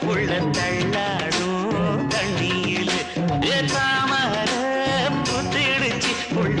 புள்ள தள்ளாடும் தண்ணியில் தாமர புத்திடுச்சு புள்ள